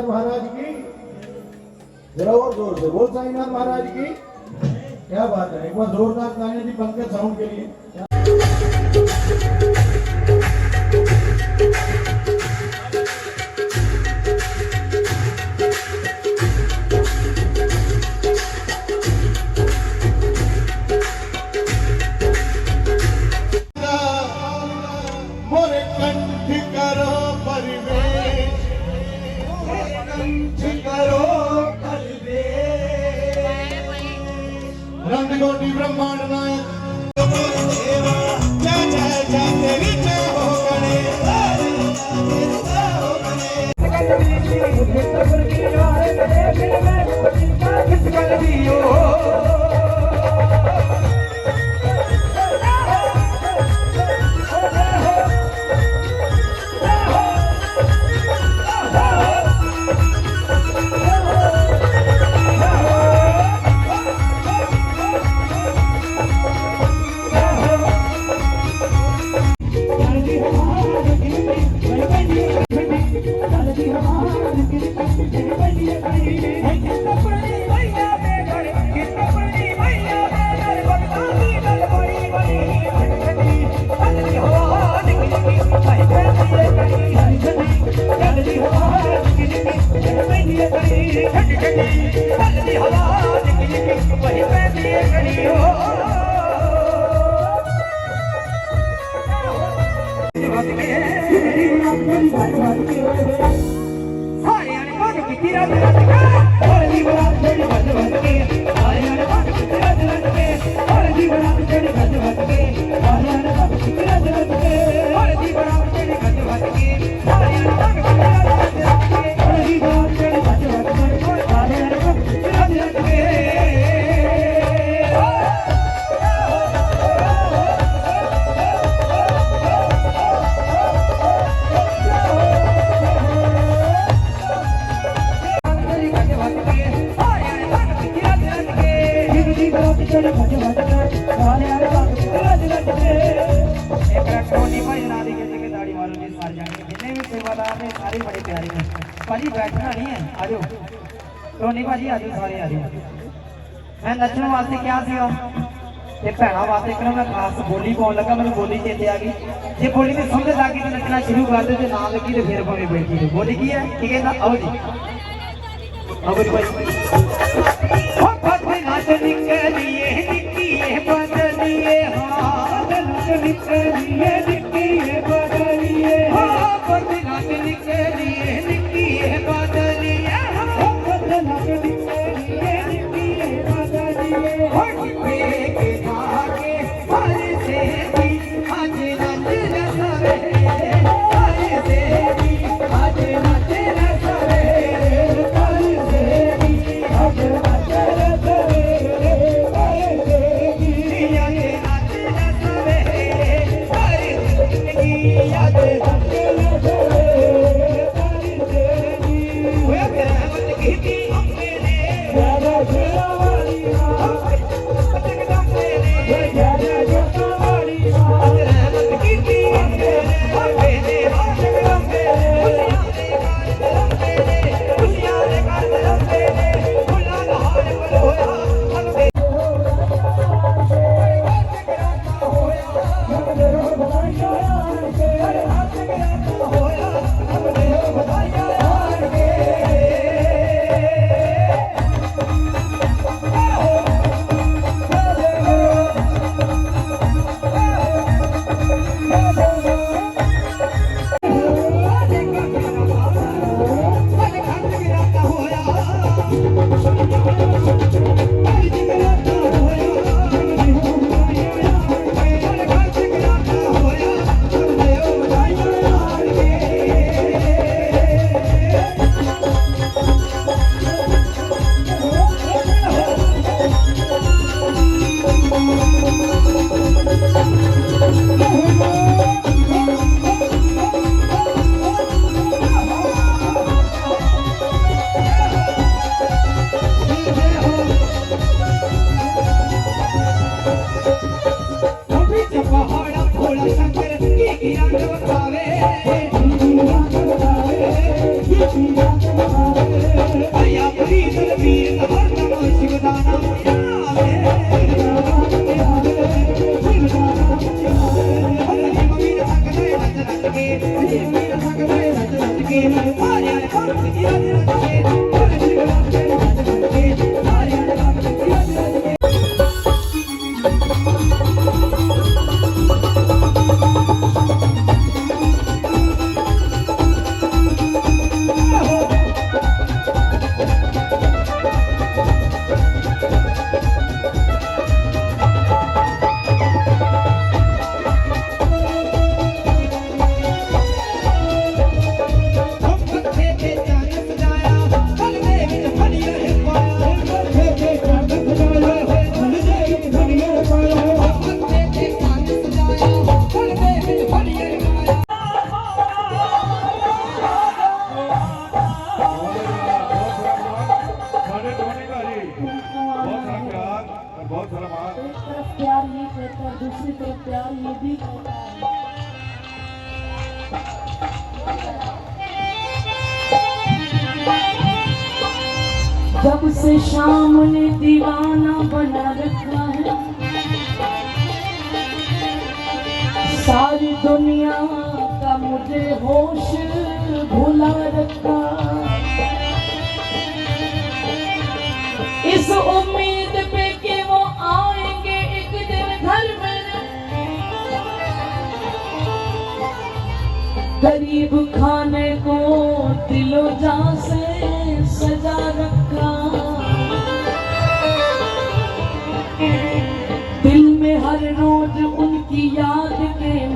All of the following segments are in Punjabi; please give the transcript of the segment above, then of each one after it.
साईनाथ महाराज की जरा और जोर से बोल साईनाथ महाराज की क्या बात है एक बार जोरदार तालियां जी पंकज साउंड के लिए ਭਾਜੀ, ਬੈਠਣਾ ਨਹੀਂ ਹੈ ਆਜੋ ਟੋਨੀ ਭਾਜੀ ਆਜੋ ਸਾਰੇ ਆਜੋ ਮੈਂ ਨੱਚਣ ਵਾਸਤੇ ਕਿਹਾ ਸੀਗਾ। ਤੇ ਭੈਣਾ ਵਾਸਤੇ ਇੱਕ ਮੈਂ ਖਾਸ ਬੋਲੀ ਪਾਉਣ ਲੱਗਾ, ਮੈਨੂੰ ਬੋਲੀ ਚੇਤੇ ਆ ਗਈ। ਜੇ ਬੋਲੀ ਦੀ ਸਮਝ ਲੱਗ ਗਈ ਤੇ ਨੱਚਣਾ ਸ਼ੁਰੂ ਕਰ ਦੇ ਤੇ ਨਾ ਲੱਗੀ ਤੇ ਫਿਰ ਭਾਵੇਂ ਬੈਠੀ ਰਹੋ। ਬੋਲੀ ਕੀ ਹੈ? ਕੀ ਕਹਿੰਦਾ? ਆਓ ਜੀ। ਆਓ ਜੀ ਭਾਈ। ਹੋ ਫੱਟੇ ਨਾਚ ਨਿਕਲੀਏ, ਨਿੱਕੀਏ, ਬਦਲੀਏ। ਹਾਂ ਨੱਚ ਨਿਕਲੀਏ, ਨਿੱਕੀਏ, ਬਦਲੀਏ। ਹੋ पर दूसरी तरफ़ प्यार, ये भी है। जब से शाम ने दीवाना बना रखा है, सारी दुनिया का मुझे होश भुला रखा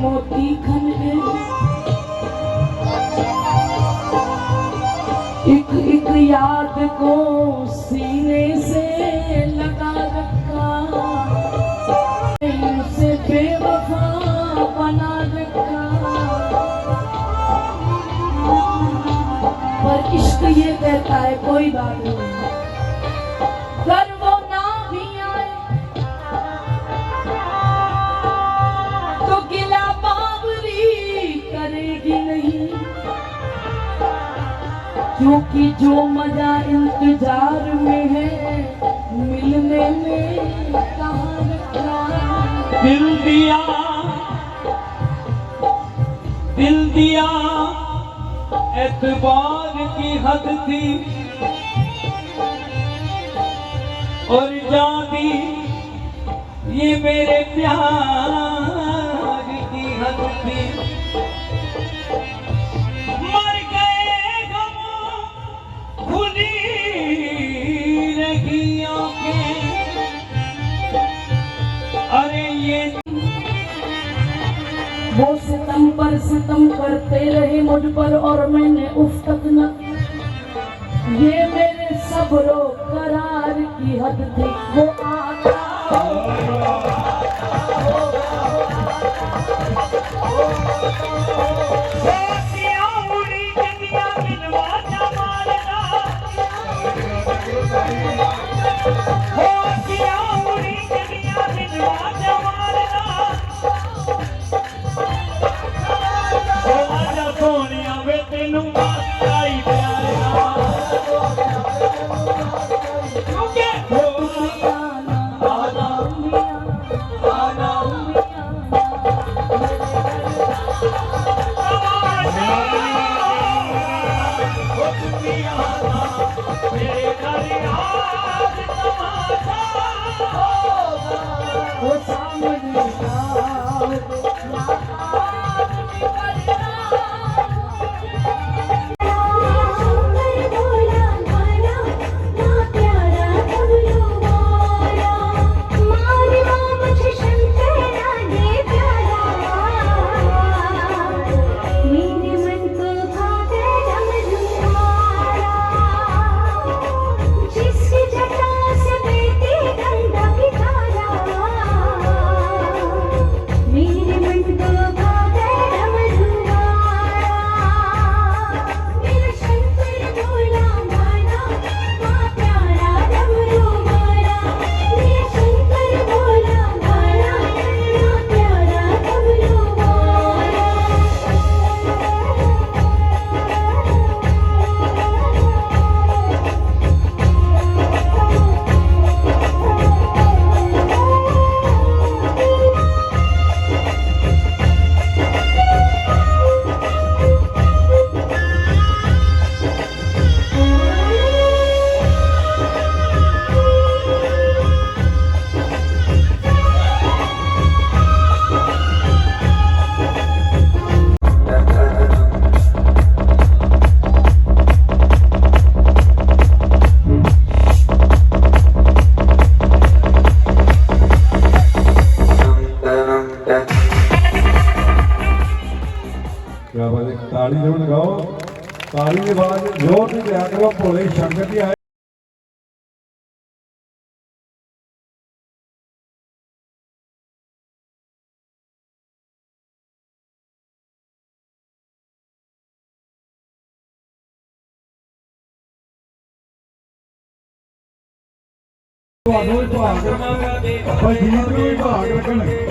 मोती खन एक एक याद को सीने से लगा रखा। से बेवफा बना रखा। पर इश्क ये कहता है, कोई बात नहीं। क्योंकि जो मज़ा इंतज़ार में है, मिलने में कहाँ दिल दिया दिल दिया, एतबार की हद थी। और जादी ये मेरे प्यार पर सितम करते रहे मुझ पर और मैंने उफ तक न की। ये मेरे सब्रो करार की हद थी वो आता होशियां ਤਾਲੀ ਦੇ ਬਾਅਦ ਜ਼ੋਰ ਦੀ ਲਿਆ ਕਰੋ ਭੋਲੇ ਸ਼ੰਕਰ ਜੀ ਆਏ। ਤੁਹਾਨੂੰ ਵੀ ਭਾਗ ਭਾਈ ਜੀਤ ਨੂੰ ਭਾਗ ਲੱਗਣ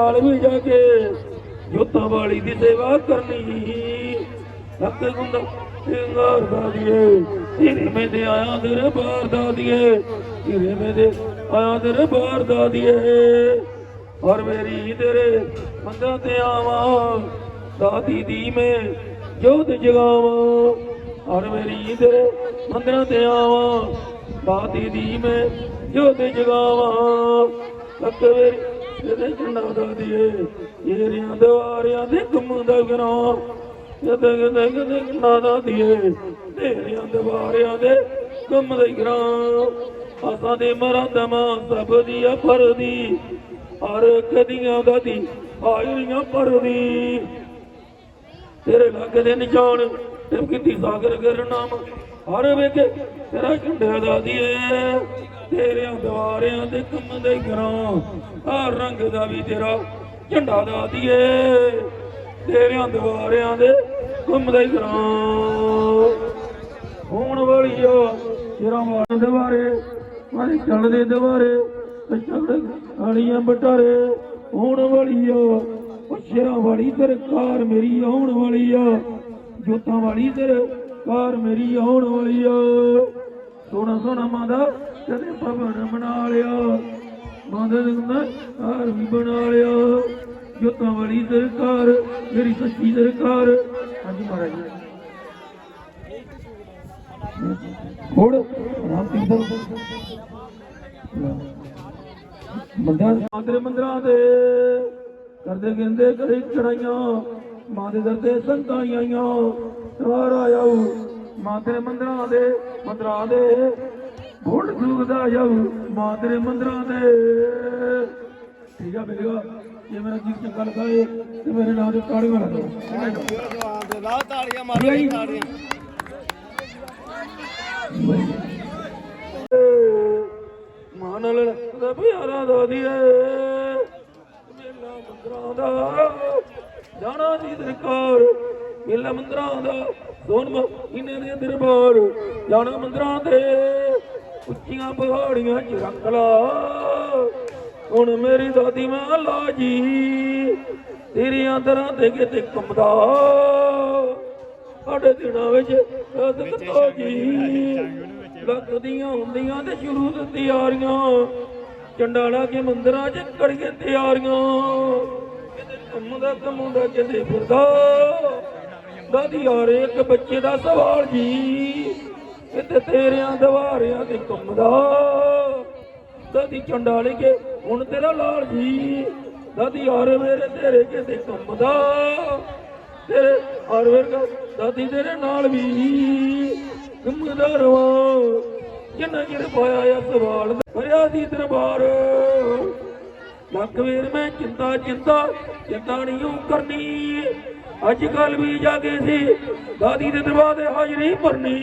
ਨਾਲ ਵੀ ਜਾ ਕੇ ਜੋਤਾਂ ਵਾਲੀ ਦੀ ਸੇਵਾ ਕਰਨੀ। ਹੱਕ ਗੁੰਦਾ ਸਿੰਗਾਰ ਦਾ ਦੀਏ ਤੇਰੇ ਮੈਂ ਤੇ ਆਇਆ ਦਰਬਾਰ ਦਾ ਦੀਏ ਤੇਰੇ ਮੈਂ ਤੇ ਆਇਆ ਦਰਬਾਰ ਦਾ ਦੀਏ। ਔਰ ਮੇਰੀ ਤੇਰੇ ਮੰਦਾਂ ਤੇ ਆਵਾਂ, ਦਾਦੀ ਦੀ ਮੈਂ ਜੋਤ ਜਗਾਵਾਂ। ਔਰ ਮੇਰੀ ਤੇਰੇ ਮੰਦਰਾਂ ਤੇ ਆਵਾਂ, ਦਾਦੀ ਦੀ ਮੈਂ ਜੋਤ ਜਗਾਵਾਂ। ਹੱਕ ਮੇਰੀ ਤੇਰੇ ਝੰਡਾ ਦਾ ਦੀਏ ਜਿਹੜੀਆਂ ਦਵਾਰਿਆਂ ਦੇ ਗੁੰਮ ਦਾ ਗਰਾਂ ਜਦੇ ਜਦੇ ਜਦੇ ਝੰਡਾ ਦੀਏ ਤੇਰੀਆਂ ਦਵਾਰਿਆਂ ਦੇ ਗੁੰਮ ਦਾ ਗਰਾਂ ਆਸਾਂ ਦੇ ਮਰਾਦਮਾ ਸਭ ਦੀ ਫਰਦੀ। ਹਰ ਕਦੀਆਂ ਦਾ ਦੀ ਆਇਰੀਆਂ ਪਰਦੀ। ਤੇਰੇ ਲੱਗ ਦੇ ਨਿਸ਼ਾਨ ਤੇ ਕੀਤੀ ਸਾਗਰ ਗਰ ਨਾਮ ਹਰ ਵੇਖੇ ਤੇਰਾ ਝੰਡਾ ਦਾ ਦੀਏ ਤੇਰਿਆਂ ਦਵਾਰਿਆਂ ਤੇ ਕੰਮ ਦੇ ਗਰਾਂ ਆ ਰੰਗ ਦਾ ਵੀ ਤੇਰਾ ਝੰਡਾ ਦਾ ਦੀਏ ਤੇਰਿਆਂ ਦਵਾਰਿਆਂ ਦੇ ਕੰਮ ਦੇ ਗਰਾਂ ਹੋਣ ਵਾਲੀਓ ਤੇਰਾ ਮਾਰਨ ਦਵਾਰੇ, ਮਾਰੇ ਚੱਲ ਦਵਾਰੇ ਚੜ ਆਲੀਆਂ ਬਟਾਰੇ। ਹੋਣ ਵਾਲੀਓ ਉਹ ਸ਼ੇਰਾਂ ਵਾਲੀ ਸਰਕਾਰ ਮੇਰੀ ਆਉਣ ਵਾਲੀ ਆ। ਜੋਤਾਂ ਵਾਲੀ ਸਰਕਾਰ ਮੇਰੀ ਆਉਣ ਵਾਲੀ ਆ। ਸੋਹਣਾ ਸੋਹਣਾ ਮਾਂ ਦਾ ਕਦੇ ਭਵਨ ਬਣਾ ਲਿਆ। ਮਾਦਾ ਦਾ ਘਰ ਵੀ ਬਣਾ ਲਿਆ। ਜੋਤਾਂ ਵਾਲੀ ਸਰਕਾਰ ਮੇਰੀ ਸੱਚੀ ਸਰਕਾਰ ਹਾਂਜੀ ਮਹਾਰਾਜ ਜੀ। ਹੁਣ ਰਾਮ ਤੀਰਥ। ਮੰਦਰ ਮਾਤਰੇ ਮੰਦਰਾਂ ਦੇ ਕਰਦੇ ਕਹਿੰਦੇ ਕਰੀ ਚੜਾਈਆਂ। ਮਾਂ ਦੇ ਦਰ ਤੇ ਸੰਤਾਂ ਆਈਆਂ। ਸਵਾਰ ਆਇਓ ਮਾਤਰੇ ਮੰਦਰਾਂ ਦੇ ਮੰਦਰਾਂ ਦੇ। ਬੋੜ ਜੁਗਦਾ ਜਾਉ ਮਾਤਰੇ ਮੰਦਰਾਂ ਦੇ ਠੀਕ ਆ ਬੇਗਾ ਜੇ ਮੇਰਾ ਜੀ ਚੰਗਾ ਲੱਗਾ ਏ ਤੇ ਮੇਰੇ ਨਾਮ ਤੇ ਤਾੜੀਆਂ ਲਾ ਦਿਓ ਲਾ ਤਾੜੀਆਂ ਮਾਰੋ ਤਾੜੀਆਂ ਮਾਨ ਨਾਲ ਦਾ ਪਿਆਰਾ ਦਾ ਦੀਏ ਮੇਲਾ ਮੰਦਰਾਂ ਦਾ। ਜਾਣਾ ਜੀ ਦਰਕਾਰ ਮੇਲਾ ਮੰਦਰਾਂ ਦਾ। ਸੋਨਮ ਇਹਨੇ ਦੇ ਦਰਬਾਰ। ਜਾਣਾ ਮੰਦਰਾਂ ਦੇ ਉੱਚੀਆਂ ਪਹਾੜੀਆਂ ਚ ਰੱਖ ਲਾ। ਹੁਣ ਮੇਰੀ ਦਾਦੀ ਮਾਂ ਲਾ ਜੀ। ਤੇਰੇ ਅੰਦਰਾਂ ਤੇ ਕਿਤੇ ਕੰਮਦਾ ਸਾਡੇ ਦਿਨਾਂ ਵਿੱਚ ਸਦਕ ਤੋ ਜੀ। ਲੱਗਦੀਆਂ ਹੁੰਦੀਆਂ ਤੇ ਸ਼ੁਰੂ ਤੋਂ ਤਿਆਰੀਆਂ। ਚੰਡਾਲਾ ਕੇ ਮੰਦਰਾਂ 'ਚ ਕਰੀਏ ਤਿਆਰੀਆਂ। ਕੰਮ ਦਾ ਕੰਮ ਦਾ ਕਿਤੇ ਫਿਰਦਾ। ਦਾਦੀ ਹਾਰੇ ਇੱਕ ਬੱਚੇ ਦਾ ਸਵਾਲ ਜੀ। ਕਿਤੇ ਤੇਰਿਆਂ ਦਵਾਰਿਆਂ ਤੇ ਕੰਮ ਦਾਦੀ ਚੰਡਾਲੇ ਕੇ, ਹੁਣ ਤੇਰਾ ਲਾਲ ਜੀ। ਦਾਦੀ ਹਾਰੇ ਮੇਰੇ ਤੇਰੇ ਕਿਤੇ ਕੰਮ ਦਾ। ਤੇਰੇ ਹਰ ਵੇਰ ਦਾਦੀ ਤੇਰੇ ਨਾਲ ਵੀ ਘੁੰਮਦਾ ਰਵਾਂ ਜਿੰਨਾ ਚਿਰ ਪਾਇਆ ਆ ਸਵਾਲ ਭਰਿਆ ਦੀ ਦਰਬਾਰ। ਲੱਖ ਵੇਰ, ਮੈਂ ਚਿੰਤਾ ਚਿੰਤਾ ਚਿੰਤਾ ਨਹੀਂ ਕਰਨੀ। ਅੱਜ ਕੱਲ ਵੀ ਜਾਗੇ ਸੀ, ਦਾਦੀ ਦੇ ਦਰਬਾਰ ਦੇ ਹਾਜ਼ਰੀ ਭਰਨੀ।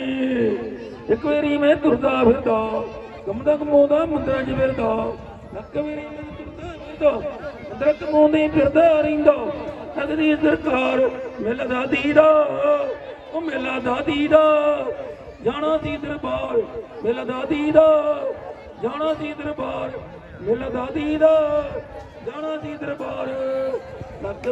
ਇੱਕ ਵਾਰੀ ਮੈਂ ਤੁਰਦਾ ਫਿਰਦਾ ਗਮਦਾ ਗਮੋਦਾ ਮੰਦਰਾਂ 'ਚ ਫਿਰਦਾ। ਲੱਕ ਮੇਰੇ ਮੈਨੂੰ ਤੁਰਦਾ ਫਿਰਦਾ ਦਰਤ ਮੋਂਦੇ ਫਿਰਦਾ ਰਹਿੰਦਾ। ਅਗਦੀ ਸਰਕਾਰ ਮਿਲਦਾ ਦੀਦਾ ਉਹ ਮੇਲਾ ਦਾਦੀ ਦਾ। ਜਾਣਾ ਸੀ ਦਰਬਾਰ, ਮੇਲਾ ਦਾਦੀ ਦਾ। ਜਾਣਾ ਸੀ ਦਰਬਾਰ ਮਿਲਦਾ ਦੀਦਾ ਜਾਣਾ ਸੀ ਦਰਬਾਰ। ਲੱਕ